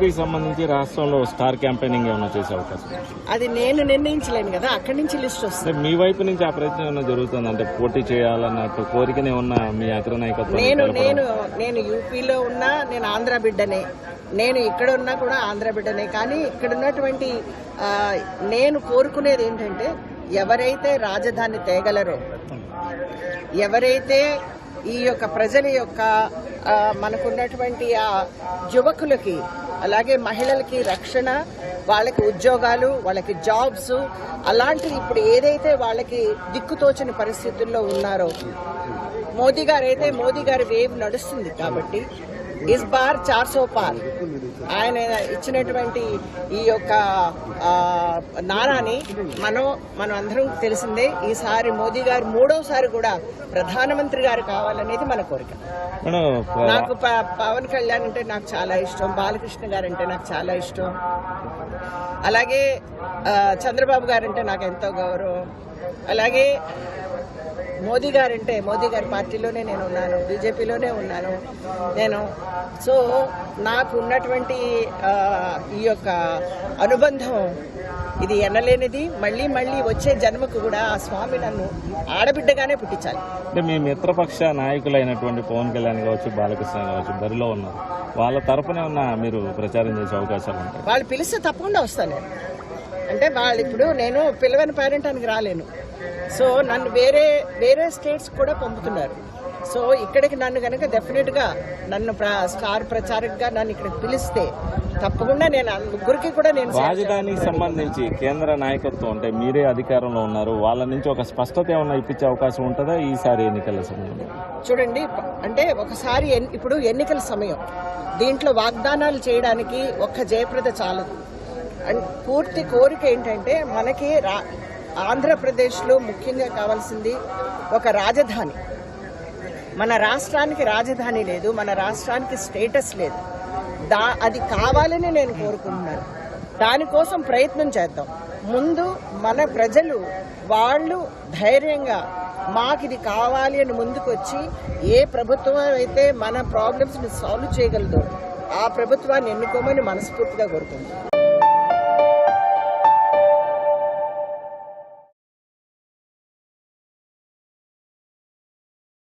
బీజేపీకి సంబంధించి రాష్ట్రంలో స్టార్ క్యాంపెయినింగ్ ఏమైనా చేసే అవకాశం? అది నేను నిర్ణయించలేను కదా. అక్కడి నుంచి లిస్ట్ వస్తుంది. మీ వైపు నుంచి ఆ ప్రయత్నం ఏమైనా జరుగుతుంది? అంటే పోటీ చేయాలన్నట్టు కోరికనే ఉన్న మీ అగ్ర నాయకత్వం నేను నేను నేను యూపీలో ఉన్నా నేను ఆంధ్ర బిడ్డనే. నేను ఇక్కడ ఉన్నా కూడా ఆంధ్ర బిడ్డనే. కానీ ఇక్కడ ఉన్నటువంటి నేను కోరుకునేది ఏంటంటే ఎవరైతే రాజధాని తేగలరో ఎవరైతే ఈ యొక్క ప్రజల యొక్క మనకున్నటువంటి ఆ యువకులకి అలాగే మహిళలకి రక్షణ వాళ్ళకి ఉద్యోగాలు వాళ్ళకి జాబ్స్ అలాంటివి ఇప్పుడు ఏదైతే వాళ్ళకి దిక్కుతోచని పరిస్థితుల్లో ఉన్నారో మోదీ గారు అయితే మోదీ గారి వేవ్ నడుస్తుంది కాబట్టి ఇస్ బార్ చార్ సో పార్. ఆయన ఇచ్చినటువంటి ఈ యొక్క నారాని మనం మనం అందరం తెలిసిందే ఈసారి మోదీ గారు మూడోసారి కూడా ప్రధానమంత్రి గారు కావాలనేది మన కోరిక. నాకు పవన్ కళ్యాణ్ అంటే నాకు చాలా ఇష్టం బాలకృష్ణ గారు అంటే నాకు చాలా ఇష్టం. అలాగే చంద్రబాబు గారు అంటే నాకు ఎంతో గౌరవం. అలాగే మోదీ గారు అంటే మోదీ గారి పార్టీలోనే నేను ఉన్నాను బీజేపీలోనే ఉన్నాను నేను. సో నాకు ఉన్నటువంటి ఈ యొక్క అనుబంధం ఇది ఎనలేనిది. మళ్ళీ మళ్ళీ వచ్చే జన్మకు కూడా ఆ స్వామి నన్ను ఆడబిడ్డగానే పుట్టించాలి. అంటే మీ మిత్రపక్ష నాయకులైనటువంటి పవన్ కళ్యాణ్ కావచ్చు బాలకృష్ణ కావచ్చు బరిలో ఉన్నారు. వాళ్ళ తరపునే ఉన్న మీరు ప్రచారం చేసే అవకాశాలు ఉంటాయి. వాళ్ళు పిలిస్తే తప్పకుండా వస్తాను నేను. అంటే వాళ్ళు ఇప్పుడు నేను పిలవని పేరెంటానికి రాలేను. సో నన్ను వేరే వేరే స్టేట్స్ కూడా పంపుతున్నారు. సో ఇక్కడికి నన్ను కనుక డెఫినెట్గా నన్ను స్టార్ ప్రచారకగా నన్ను ఇక్కడికి పిలిస్తే తప్పకుండా నేను ముగ్గురికి కూడా నేను రాజధానికి సంబంధించి కేంద్ర నాయకత్వం అంటే మీరే అధికారంలో ఉన్నారు. వాళ్ళ నుంచి ఒక స్పష్టత ఏమన్నా ఇప్పించే అవకాశం ఉంటుందా ఈసారి ఎన్నికల సమయంలో? చూడండి అంటే ఒకసారి ఇప్పుడు ఎన్నికల సమయం. దీంట్లో వాగ్దానాలు చేయడానికి ఒక్క జయప్రద చాలదు. అండ్ పూర్తి కోరిక ఏంటంటే మనకి రా ఆంధ్రప్రదేశ్లో ముఖ్యంగా కావాల్సింది ఒక రాజధాని. మన రాష్ట్రానికి రాజధాని లేదు మన రాష్ట్రానికి స్టేటస్ లేదు. దా అది కావాలని నేను కోరుకుంటున్నాను. దానికోసం ప్రయత్నం చేద్దాం. ముందు మన ప్రజలు వాళ్ళు ధైర్యంగా మాకు ఇది కావాలి అని ముందుకొచ్చి ఏ ప్రభుత్వం అయితే మన ప్రాబ్లమ్స్ని సాల్వ్ చేయగలదో ఆ ప్రభుత్వాన్ని ఎన్నుకోమని మనస్ఫూర్తిగా కోరుకుంటున్నాను.